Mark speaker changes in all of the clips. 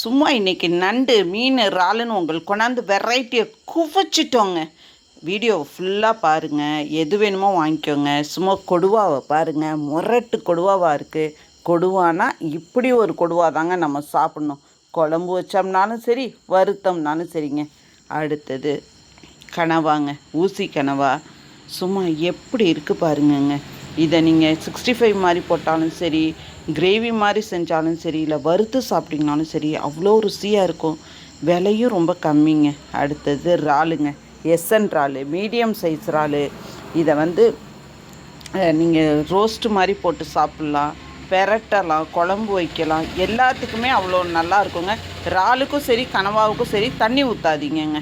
Speaker 1: சும்மா இன்னைக்கு நண்டு மீன் இறாலுன்னு உங்களுக்கு கொண்டாந்து வெரைட்டியை குவிச்சிட்டோங்க. வீடியோ ஃபுல்லாக பாருங்கள் எது வேணுமோ வாங்கிக்கோங்க. சும்மா கொடுவாவை பாருங்கள் முரட்டு கொடுவாவாக இருக்குது கொடுவானா இப்படி ஒரு கொடுவா தாங்க நம்ம சாப்பிட்ணும். குழம்பு வச்சோம்னாலும் சரி வருத்தம்னாலும் சரிங்க. அடுத்தது கனவாங்க. ஊசி கனவா. சும்மா எப்படி இருக்குது பாருங்கங்க. இதை நீங்கள் சிக்ஸ்டி ஃபைவ் மாதிரி போட்டாலும் சரி கிரேவி மாதிரி செஞ்சாலும் சரி இல்லை வறுத்து சாப்பிட்டிங்கனாலும் சரி அவ்வளோ ருசியாக இருக்கும். விலையும் ரொம்ப கம்மிங்க. அடுத்தது இறாலுங்க. எஸ்என் இறாலு மீடியம் சைஸ் இறாலு. இதை வந்து நீங்கள் ரோஸ்ட்டு மாதிரி போட்டு சாப்பிட்லாம். பெரட்டலாம் குழம்பு வைக்கலாம். எல்லாத்துக்குமே அவ்வளோ நல்லா இருக்குங்க. இறாலுக்கும் சரி கனவாவுக்கும் சரி தண்ணி ஊற்றாதீங்கங்க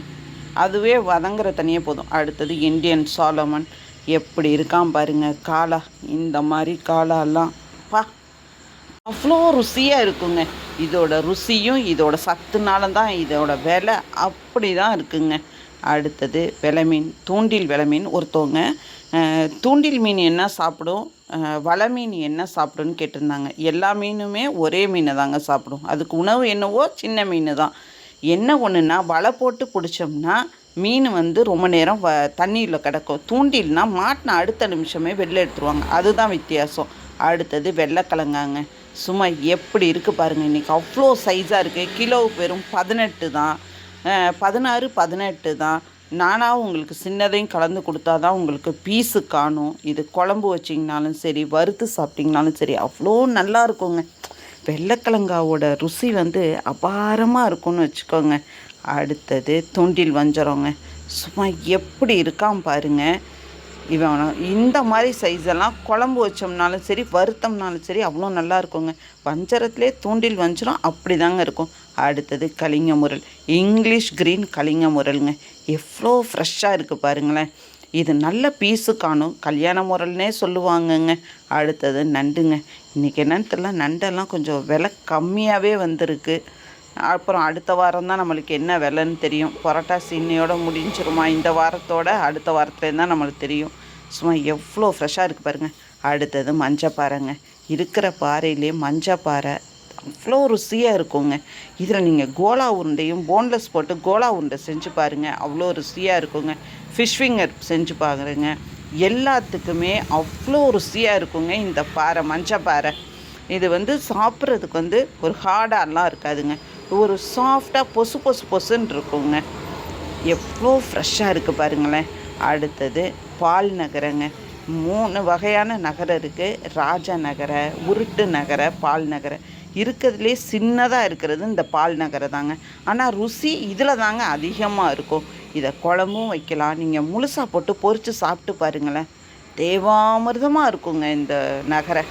Speaker 1: அதுவே வதங்குற தண்ணியே போதும். அடுத்தது இந்தியன் சாலமன் எப்படி இருக்கான் பாருங்க காளா இந்த மாதிரி காளாலாம் பா. அவ்வளோ ருசியாக இருக்குங்க. இதோட ருசியும் இதோட சத்துனால தான் இதோட விலை அப்படி தான் இருக்குங்க. அடுத்தது விலை மீன் தூண்டில் விலை மீன் ஒருத்தவங்க தூண்டில் மீன் என்ன சாப்பிடும் வலை மீன் என்ன சாப்பிடும்னு கேட்டிருந்தாங்க. எல்லா மீனுமே ஒரே மீனை தாங்க சாப்பிடும். அதுக்கு உணவு என்னவோ சின்ன மீன் தான் என்ன ஒன்றுன்னா வலை போட்டு பிடிச்சோம்னா மீன் வந்து ரொம்ப நேரம் வ தண்ணியில் கிடக்கும். தூண்டில்னா மாட்டின அடுத்த நிமிஷமே வெளில எடுத்துருவாங்க. அதுதான் வித்தியாசம். அடுத்தது வெள்ளைக்கிழங்காங்க. சும்மா எப்படி இருக்குது பாருங்கள் இன்றைக்கி அவ்வளோ சைஸாக இருக்குது கிலோ வெறும் பதினெட்டு தான். பதினாறு பதினெட்டு தான். நானாக உங்களுக்கு சின்னதையும் கலந்து கொடுத்தா தான் உங்களுக்கு பீஸு காணும். இது குழம்பு வச்சிங்கனாலும் சரி வறுத்து சாப்பிட்டிங்கனாலும் சரி அவ்வளோ நல்லா இருக்குங்க. வெள்ளைக்கிழங்காவோட ருசி வந்து அபாரமாக இருக்கும்னு வச்சுக்கோங்க. அடுத்தது தூண்டில் வஞ்சரங்க. சும்மா எப்படி இருக்கான் பாருங்க. இவன் இந்த மாதிரி சைஸ் எல்லாம் குழம்பு வச்சோம்னாலும் சரி வருத்தம்னாலும் சரி அவ்வளோ நல்லா இருக்குங்க. வஞ்சரத்துலேயே தூண்டில் வஞ்சிரம் அப்படி தாங்க இருக்கும். அடுத்தது கலிங்க முரல். இங்கிலீஷ் க்ரீன் கலிங்க முரலுங்க. எவ்வளோ ஃப்ரெஷ்ஷாக இருக்குது பாருங்களேன். இது நல்ல பீஸு காணும். கல்யாண முரல்னே சொல்லுவாங்கங்க. அடுத்தது நண்டுங்க. இன்றைக்கி என்னன்னு தெரியல நண்டெல்லாம் கொஞ்சம் விலை கம்மியாகவே வந்திருக்கு. அப்புறம் அடுத்த வாரம் தான் நம்மளுக்கு என்ன விலைன்னு தெரியும். புரட்டாசி இன்னையோட முடிஞ்சிருமா? இந்த வாரத்தோட அடுத்த வாரத்துலேருந்து தான் நம்மளுக்கு தெரியும். சும்மா எவ்வளோ ஃப்ரெஷ்ஷாக இருக்குது பாருங்கள் அடுத்தது மஞ்சப்பாறைங்க. இருக்கிற பாறையிலே மஞ்சப்பாறை. அவ்வளோ ருசியாக இருக்குங்க. இதில் நீங்கள் கோலா உருண்டையும் போன்லெஸ் போட்டு கோலா உருண்டை செஞ்சு பாருங்கள் அவ்வளோ ருசியாக இருக்குங்க. ஃபிஷ் ஃபிங்கர் செஞ்சு பாருங்க. எல்லாத்துக்குமே அவ்வளோ ருசியாக இருக்குங்க இந்த பாறை மஞ்சப்பாறை. இது வந்து சாப்பிட்றதுக்கு வந்து ஒரு ஹார்டாலாம் இருக்காதுங்க. ஒரு சாஃப்டாக பொசு பொசு பொசுன்னு இருக்குங்க. எவ்வளோ ஃப்ரெஷ்ஷாக இருக்குது பாருங்களேன். அடுத்தது பால் நகரங்க. மூணு வகையான நகரம் இருக்குது ராஜா நகர உருட்டு நகர பால் நகர. இருக்கிறதுலே சின்னதாக இருக்கிறது இந்த பால் நகரை தாங்க ஆனால் ருசி இதில் தாங்க அதிகமாக இருக்கும். இதை குழம்பும் வைக்கலாம். நீங்கள் முழுசாக போட்டு பொறித்து சாப்பிட்டு பாருங்களேன். தேவாமிர்தமாக இருக்குங்க இந்த நகரை.